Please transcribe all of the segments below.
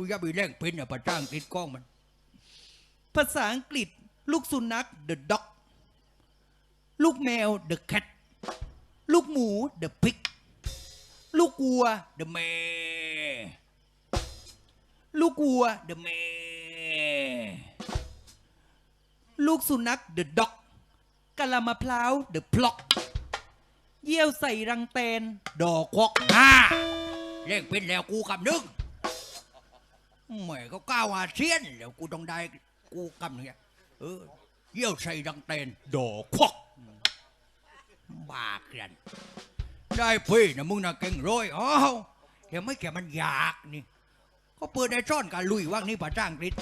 กูอย่าไปแร่งเป็นอะประจ้างติดกล้องมัน ภาษาอังกฤษ ลูกสุนัข the dog ลูกแมว the cat ลูกหมู the pig ลูกวัว the แม่ลูกวัว the แม่ลูกสุนัข the dog กะลามะพร้าว the plot เยี่ยวใส่รังแตน ดอกควักอ่าแรงเป็นแล้วกูกำนึง แม่เขาก้าวอาเซียนแล้วกูต้องได้กูกำเนี่ยเออเยี่ยวใส่ดังเตนโดควักบาเกันได้พี่นะมึงนะเก่งร้อยอ้าวเดี๋ยวไม่แก่มันอยากนี่ก็เปิดได้ซ่อนกันลุยว่างนี่ป่าจ้างกฤษ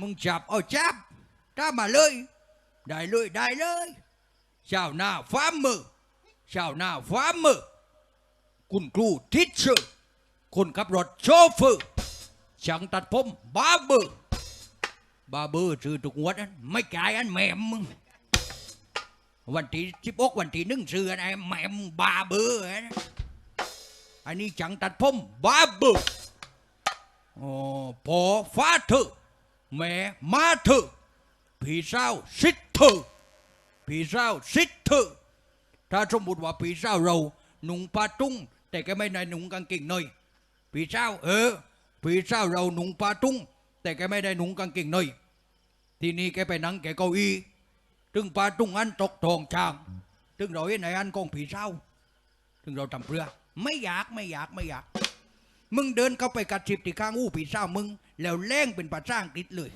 มึงจับเอาจับถ้ามาเลย ได้เลยได้เลยชาวหน้าฟ้ามือชาวหน้าฟ้ามือคุณครูทิชเชอร์คนขับรถโชเฟอร์ ช่างตัดผมบาร์เบอร์บาร์เบอร์ชื่อทุกงวดนั้นไม่จ่ายอันแหม่มมึงวันที่สิบกวันที่หนึ่งซื้ออันไอ้แหม่มบาร์เบอร์นะอันนี้ช่างตัดผมบาร์เบอร์โอ้พอฟ้าเถอแม่มาเถอพี่สาวสิทธิ์เถอพี่สาวสิทธิ์เถอะถ้าสมมติว่าพี่สาวเราหนุ่งผ้าตุ้งแต่แกไม่ได้หนุ่งกางเกงในพี่สาวเออ พี่สาเราหนุ่งผ้าตุ้งแต่แกไม่ได้หนุ่งกางเกงในทีนี้แกไปนั่งแกเก้าอี้ถึงผ้าตุ้งอันตกทองชางถึงเราเห็นในอันของพี่สาถึงเราทำเพื่อไม่อยากไม่อยากไม่อยาก มึงเดินเข้าไปกัดจิบที่ข้างอู้ผีเศร้ามึง แล้วแรงเป็นภาษางกฤษเลย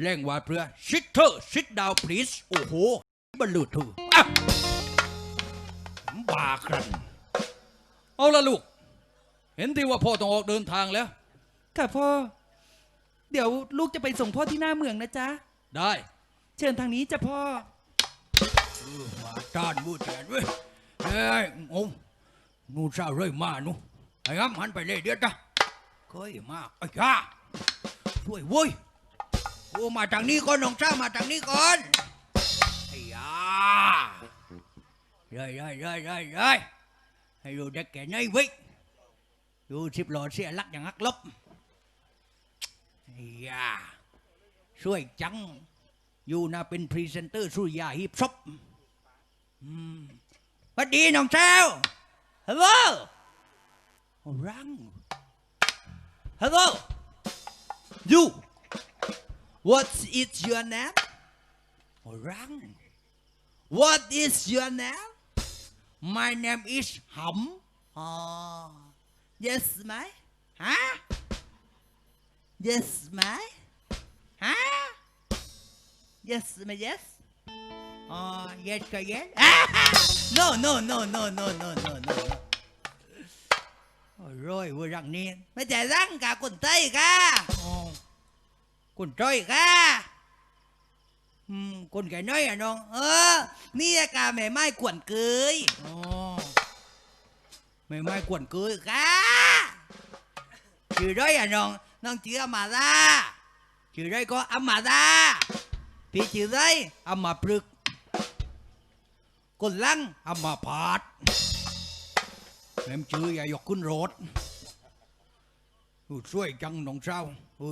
แรงว่าเพื่อ sit her sit down please โอ้โหบรรลุถูกอะบ้าครับเอาละลูก เห็นที่ว่าพ่อต้องออกเดินทางแล้ว ค่ะพ่อ เดี๋ยวลูกจะไปส่งพ่อที่หน้าเมืองนะจ๊ะ ได้เชิญทางนี้จ้ะพ่อเออมาต้านมูแทนเว้ยเฮ้ยงงนู่นเศร้าเลยมานู่นไอ้งั้มหันไปเลยเดี๋ยวจ้ะเคยมากไอ้ย่าช่วยเว้ยโอ้มาทางนี้ก่อนน้องเจ้ามาทางนี้ก่อนไอ้ยาเร้ยเร้ยเร้ยเร้ยเร้ยให้ดูเด็กแก่ในวิ ดูสิบหลอดเสียลักอย่างฮักลบอ้ยาช่วยจัง อยู่นะเป็นพรีเซนเตอร์สุริยาฮิปซอปอืมสวัสดีน้องเจ้าฮัลโหลรังฮัลโหล you what is your name รัง what is your name my name is หอ๋อ yes ไหมฮะ yes ไหมฮะ yes ไหม yes ำอ๋อ yes ก็ yes no no no no no no no no โอ้ร้อยเว่ารังนี้ไม่ใช่รังกาคนไทยค่ะอ๋อคุณจ้อยค่ะอืมคนแก่น้อยอะน้อง เออ นี่กาแม่ไม้กวนเกยอ๋อไม่ไม่กวนเกยค่ะ ชื่อด้อยอะน้อง น้องชื่ออามาลาชื่อด้อยก็อามาลาพี่ชื่ออะไรอามาพลึกคนลังอามาพาดแม่มชื่ออย่าหยกขึ้นรถอยู่ช่วยจังน้องเช้า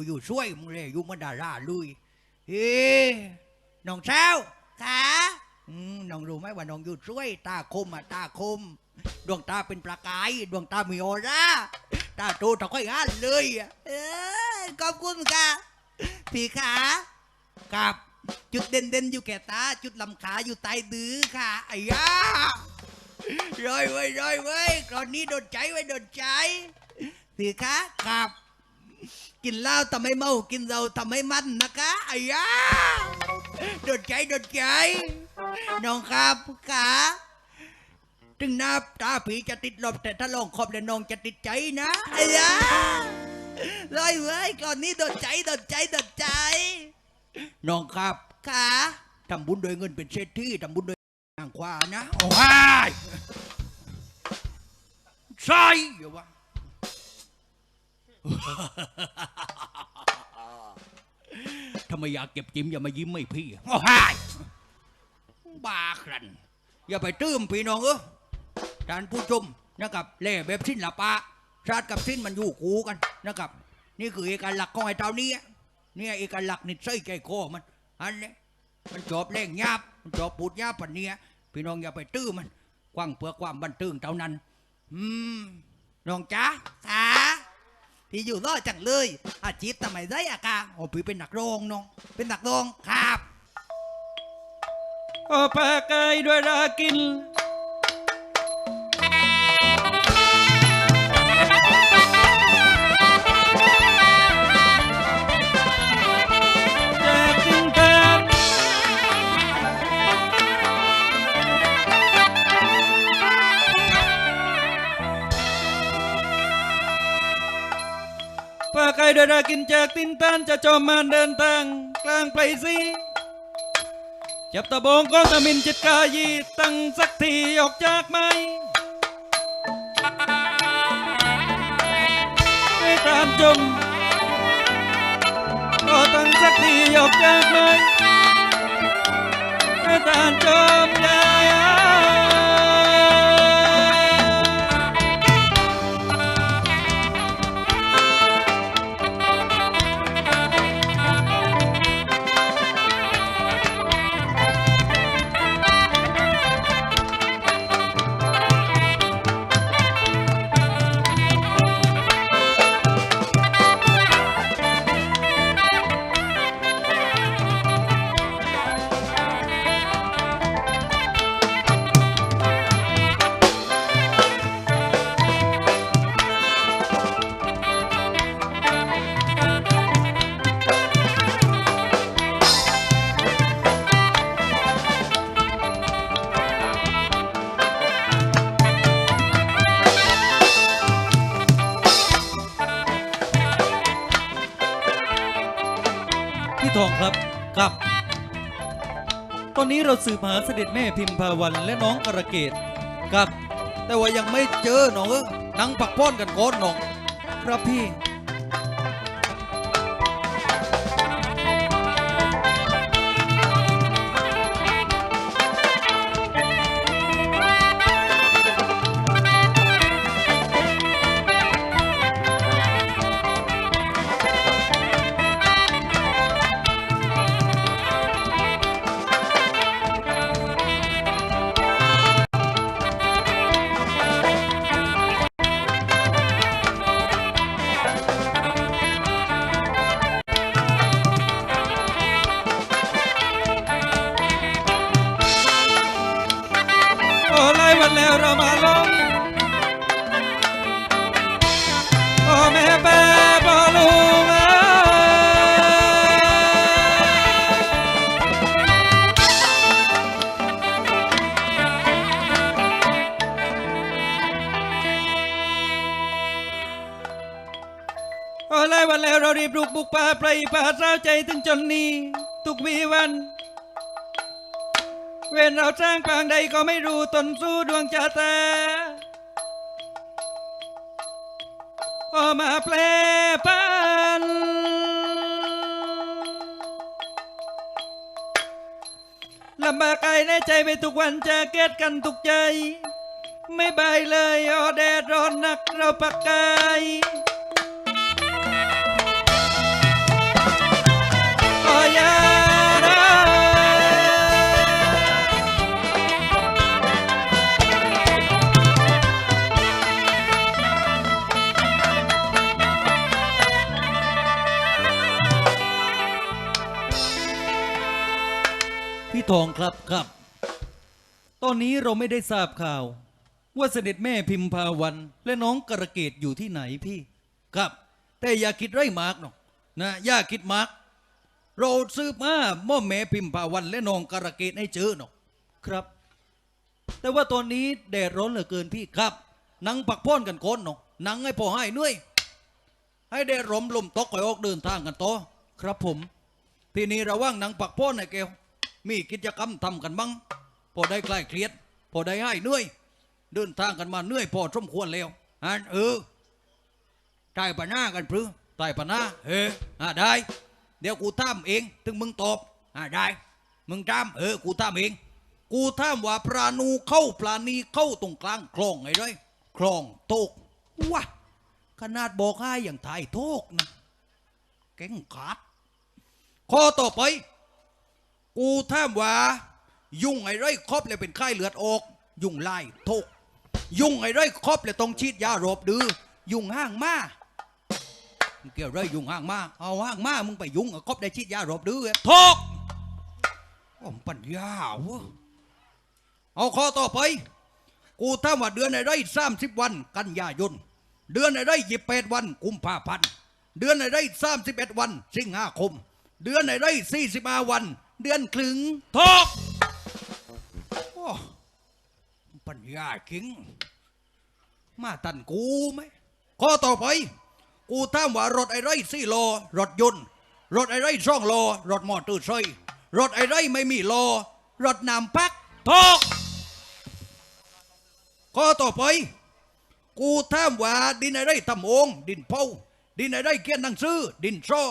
อยู่ช่วยมึงเลยอยู่มาดาราลุยเฮ้น้องเช้าค่ะอืมน้องรู้ไหมว่าน้องอยู่ช่วย ตาคมอะตาคม ดวงตาเป็นประกาย ดวงตามีออร่า ตาโตตะค่อยงานเลยอะเออขอบคุณค่ะพี่ขากับจุดเด่นเด่นอยู่แก่ตา จุดลำขาอยู่ใต้ดื้อค่ะไอ้ยาร้อยไว้ยร้อยไว้ยคราวนี้โดนใจไว้โดนใจพี่ขากับ กินเหล้าทำให้เมากินเราทำให้มันนะคะไอ้ยาโดนใจโดนใจน้องครับขา ถึงหน้าตาผีจะติดลบแต่ถ้าลองขอบแล้วน้องจะติดใจนะไอ้ยาลอยเว้ยก่อนนี้โดนใจโดนใจโดนใจ น้องครับขาทำบุญโดยเงินเป็นเศรษฐีทำบุญโดยทางขวานะโอ้ยใช่เหรอวะทำไมอยากเก็บจิ้มอย่ามายิ้มไม่พี่โอ้ยบ้าครันอย่าไปตื้มพี่น้องเออ ท่านผู้ชมนะครับเล่แบบสิ้นละปะชาติกับสิ้นมันอยู่คู่กันนะครับ นี่คือเอกลักษณ์ของไอ้เท่านี้เนี่ยเอกลักษณ์นิสัยใจคอมันอันนี้มันจบเล่งยาบมันจบปูดยาบปันเนี้ยพี่น้องอย่าไปตื้อมันกว้างเพื่อความบันเทิงเท่านั้น อืมน้องจ๋าค่ะพี่อยู่รอดจังเลย อาชีพทำไมได้อะกาโอ้พี่เป็นนักร้องน้อง เป็นนักร้องครับโอปาไก่ด้วยรากิน ด้วยรากินแจกตินตันจะจอมมานเดินทางกลางไปสิจับตะบงก็ตะมินจิตกายีตั้งสักทีออกจากไม้ให้ตามจมก็ตั้งสักทีออกจากไม้ให้ตามจมยา ครับ ตอนนี้เราสืบหาเสด็จแม่พิมพาวันและน้องกระเกตครับ แต่ว่ายังไม่เจอน้องเออนังปักป้อนกันก้อนน้อง ครับพี่ โอ้ไล่วันแล้วเรารีบลุกบุกป่าไปป่าเศร้าใจถึงจนนี้ ทุกวีวัน เว้นเราสร้างปางใดก็ไม่รู้ตนสู้ดวงชะตาออมาแปลปันลำบากกายในใจไปทุกวันจะเกตกันทุกใจ ไม่บายเลยออแดดร้อนนักเราปักกาย พี่ทองครับครับ ตอนนี้เราไม่ได้ทราบข่าว ว่าเสด็จแม่พิมพาวันและน้องกระเกตอยู่ที่ไหนพี่ ครับ แต่อย่าคิดไร่มาร์กหรอกนะอย่าคิดมาร์ก เราซื้อมาม่อแม่พิมพาวันและน้องกระเกตให้เจอหนอกครับ แต่ว่าตอนนี้แดดร้อนเหลือเกินพี่ครับนังปักพ้อนกันโคนหนอกนังให้พอให้เหนื่อยให้แดดร่มลมตกคอยออกเดินทางกันต่อครับผม ทีนี้ระหว่างหนังปักพ้อนไอ้แก้วมีกิจกรรมทำกันบ้างพอได้คลายเครียด พอได้ให้เหนื่อยเดินทางกันมาเหนื่อยพอสมควรแล้วอันเออตายปะหน้ากันพรือตายปะหน้าเอออะได้ เดี๋ยวกูทำเอง ถึงมึงตอบอะได้ มึงทำเออกูทำเอง กูถามว่าปลานูเข้าปลานีเข้าตรงกลางคลองไงด้วยคลองตกวะขนาดบอกให้อย่างถ่ายโทกนะเก่งขาดข้อต่อไป กูถามว่า ยุ่งไอ้ไรครอบเลยเป็นไข้เลือดออก ยุ่งไล่ทุกยุ่งไอ้ไรครอบเลยต้องฉีดยาโรบดื้อยุ่งห้างมา มึงเกี่ยวไรยุ่งห้างมาเอาห้างมามึงไปยุ่งกับครอบได้ฉีดยาโรบดื้อทุกโอ้มปัญญาวะเอาข้อต่อไป กูถามว่าเดือนไหนได้สามสิบวัน กันยายนเดือนไหนได้ยี่แปดวัน กุมภาพันธ์เดือนไหนได้สามสิบเอ็ดวัน สิงหาคม เดือนไหนได้สี่สิบห้าวัน เดือนคลึงทอกโอ้ปัญญาจริง มาตันกูไหมข้อต่อไป กูถามว่ารถไอ้ไรสี่ล้อรถยนต์ รถไอ้ไรช่องล้อรถมอเตอร์ไซค์รถไอ้ไรไม่มีล้อรถนำพักทอกข้อต่อไป กูถามว่าดินอะไรทำองค์ดินเผาดินอะไรเขียนหนังสือดินโซอ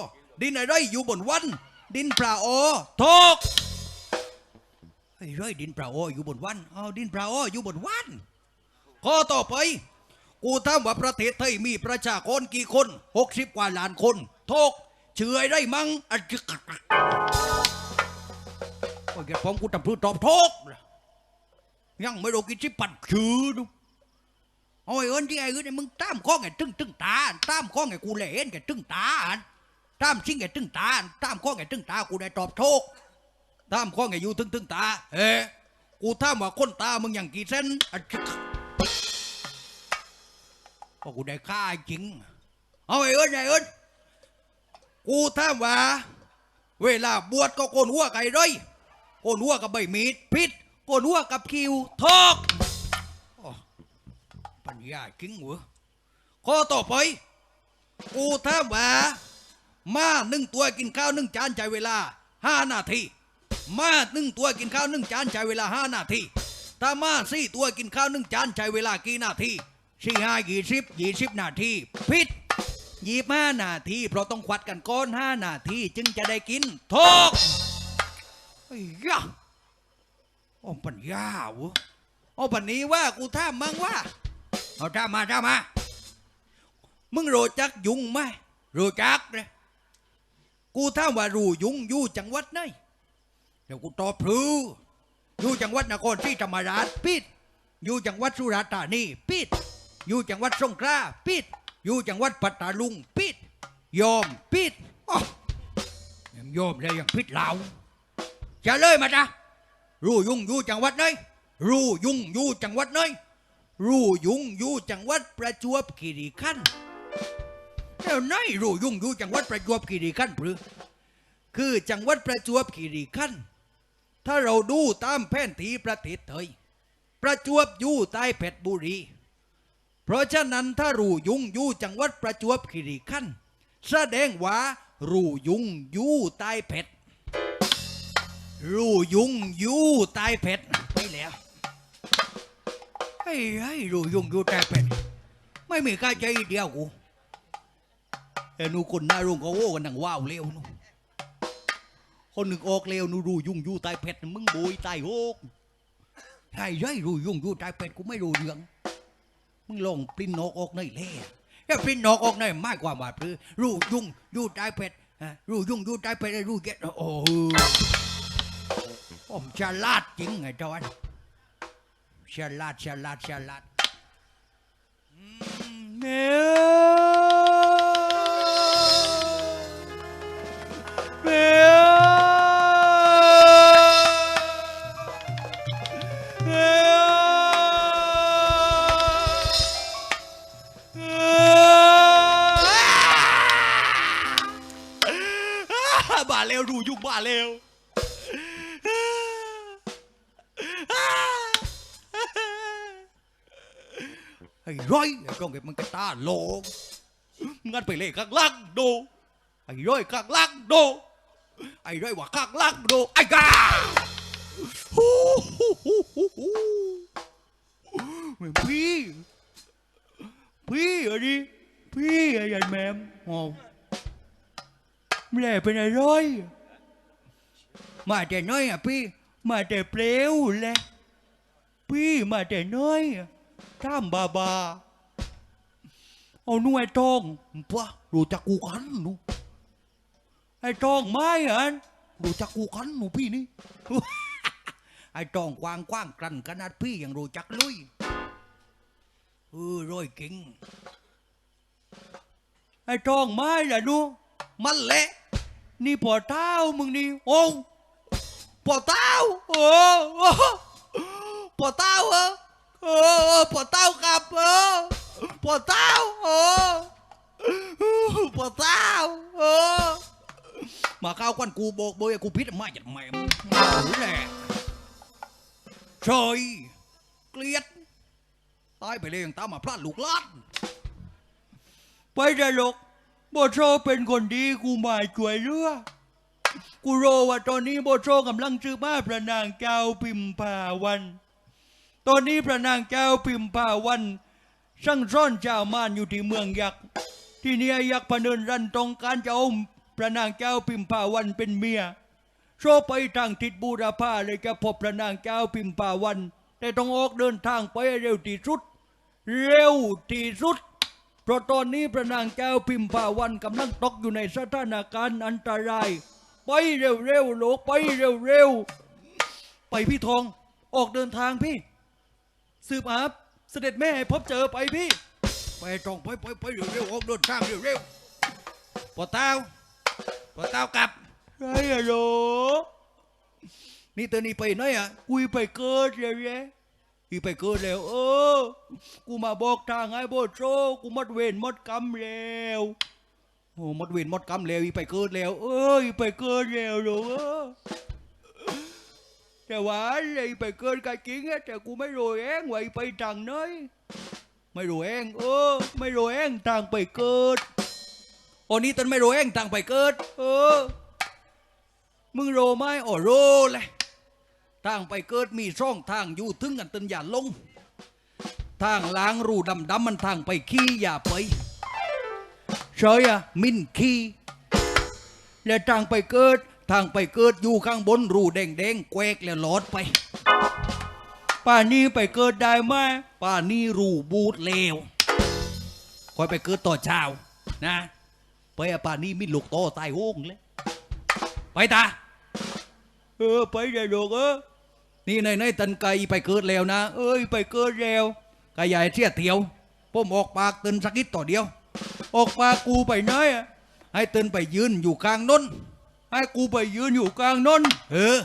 ดินอะไรอยู่บนวัน ดินปลาโอทอกไอ้ไรดินปลาโออยู่บนวันเอาดินปลาโออยู่บนวันข้อต่อไป กูถามว่าประเทศไทยมีประชากรกี่คนหกสิบกว่าล้านคนทกเชื่อได้มั้งอะจึกโอ้ยแกผมกูตำพืชตอบทกยังไม่รู้กินสิปัดชื่อดูโอ้ยเอินที่ไอ้เอินนี่มึงตามข้อไอ้ตึ้งตึ้งตาตามข้อไอ้กูเลยเห็นแกตึ้งตาตามชิงไอ้ตึ้งตาตามข้อไอ้ตึ้งตากูได้ตอบโชคตามข้อไอ้อยู่ตึ้งตึ้งตาเอ้กูถามว่าคนตามึงอย่างกี่เส้น อกูได้ค่าจริง เอาไอ้เอินไอ้เอินกูถามว่า เวลาบวชก็โกนหัวไก่ไรโกนหัวกับใบมีดพิษโกนหัวกับคิวทอกปัญญาจริงเหรอข้อต่อไป กูถามว่า มาหนึ่งตัวกินข้าวหนึ่งจานใช้เวลาห้านาทีมาหนึ่งตัวกินข้าวหนึ่งจานใช้เวลาห้านาทีถ้ามาสี่ตัวกินข้าวหนึ่งจานใช้เวลากี่นาที สี่ห้ายี่สิบยี่สิบนาทีผิดยี่ห้านาทีเพราะต้องควัดกันก้อนห้านาทีจึงจะได้กินทอกไอ้ยะโอ้ปัญญาวะเอาปันนี้ว่ากูท่ามังว่าเอาถ้ามาถ้ามา มึงรู้จักยุงไหมรู้จักเลยกูท่าว่ารู้ยุงอยู่จังหวัดไหนเดี๋ยวกูตอบพลืออยู่จังหวัดนครศรีธรรมราชปิดอยู่จังหวัดสุราษฎร์ธานีปิด อยู่จังหวัดสงขลาปิด อยู่จังหวัดปัตตาลุงปิด ยอมปิดอ้ยังยอมเลยยังปิดเราจะเลยมาจ้ะรู้ยุ่งอยู่จังหวัดไหนรู้ยุ่งอยู่จังหวัดไหนรู้ยุ่งอยู่จังหวัดประจวบคีรีขันธ์แล้วไหนรู้ยุ่งอยู่จังหวัดประจวบคีรีขันธ์หรือคือจังหวัดประจวบคีรีขันธ์ถ้าเราดูตามแผนที่ประเทศไทยประจวบอยู่ใต้เพชรบุรี เพราะฉะนั้นถ้ารูยุงอยู่จังหวัดประจวบคีรีขันธ์แสดงว่ารูยุงอยู่ใต้เพชรรูยุงอยู่ใต้เพชรไปแล้วไอ้ไอ้รูยุ่งอยู่แต่เป็นไม่มีใครใจเดียวกูเอ็นูคนหน้ารุ่งก็โว้กันนังว้าวเร็วนูคนหนึ่งออกเร็วนูรูยุ่งอยู่ใต้เพชรมึงโบยใต้โอกใช่ใช่รูยุ่งอยู่ใจเป็ดกูไม่รู้เรื่อง มึงลงปลิ้นนกอกหน่อยเล่แค่พินนกอกในอยไม่กว่าบาดพือรู้ยุ่งยู่ใจเป็ดฮะรู้ยุ่งยู่ใจเป็ดรู้เก็ตโอ้ผมฉลาดจริงไงจอนฉลาดฉลาดฉลาดแมว เร็วไอ้ร้อยไอ้ตรงเก็บมันกระตาโลงงัดไปเลยข้างล่างดูไอ้ร้อยข้างล่างโดไอ้ร้อยว่าข้างล่างโดไอ้กาฮู้ฮู้ฮู้ฮู้ฮู้พี่พี่อะไรพี่ไอ้ยันแมมโอ้แม่เป็นอะไร มาแต่น้อยอะพี่ มาแต่เปลวแหละพี่มาแต่น้อยตามบาบา เอาหน่วยทองปะรู้จักกูกันหนูไอ้ทองไม้เหรอรู้จักกูกันหนูพี่นี่ ไอ้จองกวางกว้างกลั่นขนาดพี่ยังรู้จักลุยเออร้อยเก่งไอ้ทองไม้เหรอหนูมันแหละนี่พอเท้ามึงนี่โอ้ ปอเต้าโอ้โอ้ปอเต้าเออเออปอเต้ากับเออปอเต้าเออปอเต้าเออมาเข้าควันกูโบกเบยกูพิษมาจัดแม่มเอแหละเฉยเกลียดตายไปเลยยังตามมาพลาดลูกลานไปได้หรอกบโชเป็นคนดีกูหมายช่วยเหลือ กูรู้ว่าตอนนี้โบโชกำลังชื่อบ้าพระนางแก้วพิมพาวัน ตอนนี้พระนางแก้วพิมพาวันช่างซ่อนเจ้ามานอยู่ที่เมืองยักษ์ที่เนี่ยยักษ์พเนินรันตรงการจะเอาพระนางแก้วพิมพาวันเป็นเมียโชไปทางทิศบูรพาเลยจะพบพระนางแก้วพิมพาวัน แต่ต้องออกเดินทางไปเร็วที่สุด เร็วที่สุดเพราะตอนนี้พระนางแก้วพิมพาวันกำลังตกอยู่ในสถานการณ์อันตราย ไปเร็วๆโลกไปเร็วๆไปพี่ทองออกเดินทางพี่ สืบอาบเสด็จแม่ให้พบเจอไปพี่ ไปตรงไปไปไปเร็วๆออกเดินทางเร็วๆปอเต้าปอเต้ากลับไรอะโลนี่เตอนี่ไปไหนอะกุยไปเกิดเลยแยอีไปเกิดแล้ว เออ กูมาบอกทางให้โบโชกูหมดเวรหมดกรรมแล้ว โอ้หมดเวรหมดกรรมแล้วอีไปเกิดแล้ว เอ้ยไปเกิดแล้วลูกเอแต่ว่าอะไรไปเกิดก็จริงอะแต่กูไม่รู้เองว่าไปทางไหนไม่รู้เอง เออ ไม่รู้เองทางไปเกิดโอ้นี่ตนไม่รู้เองต่างไปเกิด เออ มึงรู้ไหมโอ้รู้เลยทางไปเกิดมีช่องทางอยู่ถึงกันตนอย่าลง ทางล้างรูดำดำมันทางไปขี้อย่าไป ใช่อะมินขี้และทางไปเกิดทางไปเกิดอยู่ข้างบนรูแดงแดงแควกแล้วหลอดไป ป่านี้ไปเกิดได้ไหมป้านี่รูบูดเลวคอยไปเกิดต่อเช้านะไปอะป้านี่มีลูกโตตายโห้งเลยไปตาเออไปได้ลูกเออนี่ในในตันไกไปเกิดแล้วนะ เอ้ยไปเกิดแล้วกายใหญ่เที่ยเทียวผมออกปากตื่นสักนิดต่อเดียว ออกปากูไปไหนอะให้เตื่นไปยืนอยู่กลางน้น ให้กูไปยืนอยู่กลางน้น เออ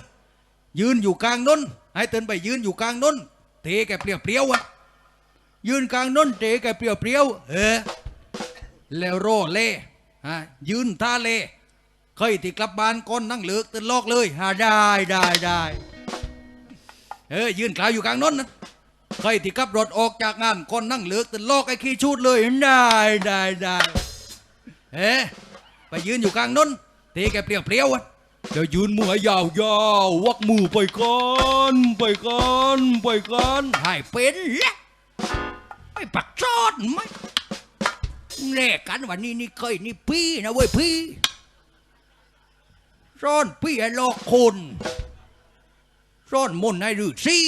ยืนอยู่กลางน้น ให้เตื่นไปยืนอยู่กลางน้น เทแกเปรียวเปรียวอะยืนกลางน้นเตะแกเปรียวเปรียวเออ แล้วโรเล่ฮะยืนท่าเล่เคยที่กลับบ้านก้นนั่งเลือกตื่นลอกเลยๆหาได้ได้ได้เออยืนกลางอยู่กลางน้นนะ เคยที่ขับรถออกจากงานก้นนั่งเลือกตื่นลอกไอ้ขี้ชูดเลยได้ได้ได้เอ๊ะไปยืนอยู่กลางน้นเทแกเปรี้ยวเปรี้ยวๆอะจะยืนมือยาวๆวักมือไปก่อนไปก่อนไปก่อนให้เป็นละไม่ปักจอดไหมแลกกันวันนี้นี่เคยนี่พี่นะเว้ยพี่ซ่อนพี่ให้ลอกคนซ่อนมนต์ให้ฤาษี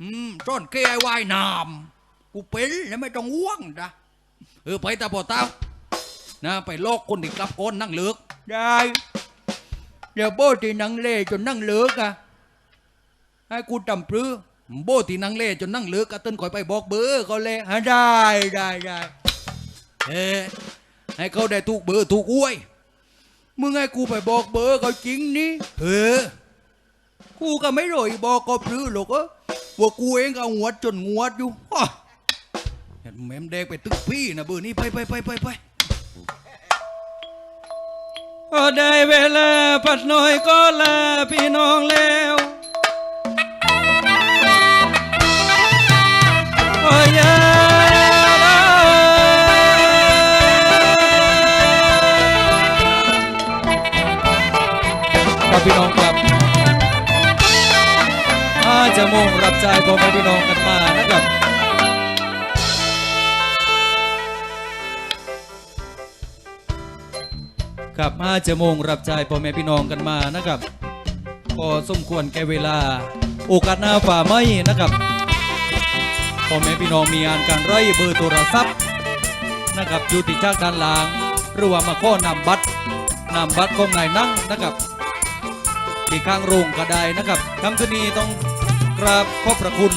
อืมซ่อนเกยไว้ายน้ำกูเป็นแล้วไม่ต้องห่วงนะเออไปตาปอเต้านะไปลอกคนที่กลับก้นนั่งเลือกได้เดี๋ยวโบที่นังเล่จนนั่งเลิกอะให้กูจำปรือโบที่นั่งเล่จนนั่งเลือกกะต้นคอยไปบอกเบอร์เขาเลยอะได้ได้ได้เออให้เขาได้ถูกเบอร์ถูกอวยมึงให้กูไปบอกเบอร์เขาจริงนี่เออกูก็ไม่รอยบอกก็ปรือหรอกเออ ว่ากูเองก็หัวดจนงวดอยู่อ้อเห็นแม่มแดงไปตึกพี่นะเบอร์นี้ไปไปไปไปไปก็ได้เวลาปัดหน่อยก็ลาพี่น้องแล้วโอ้ยาครับพี่น้องครับอา จะมุ่งรับใจพ่อแม่พี่น้องกันมานะครับครับมาจะมุ่งรับใจพ่อแม่พี่น้องกันมานะครับพอสมควรแก่เวลา โอกาสหน้าฝ่าไม่นะครับพ่อแม่พี่น้องมีงานการไร่เบอร์โทรศัพท์นะครับอยู่ติดจากด้านหลังหรือว่ามาข้อนำบัตรนำบัตรของนายนั่งนะครับที่ข้างโรงก็ได้นะครับคำคืนนี้ต้อง กราบขอบพระคุณ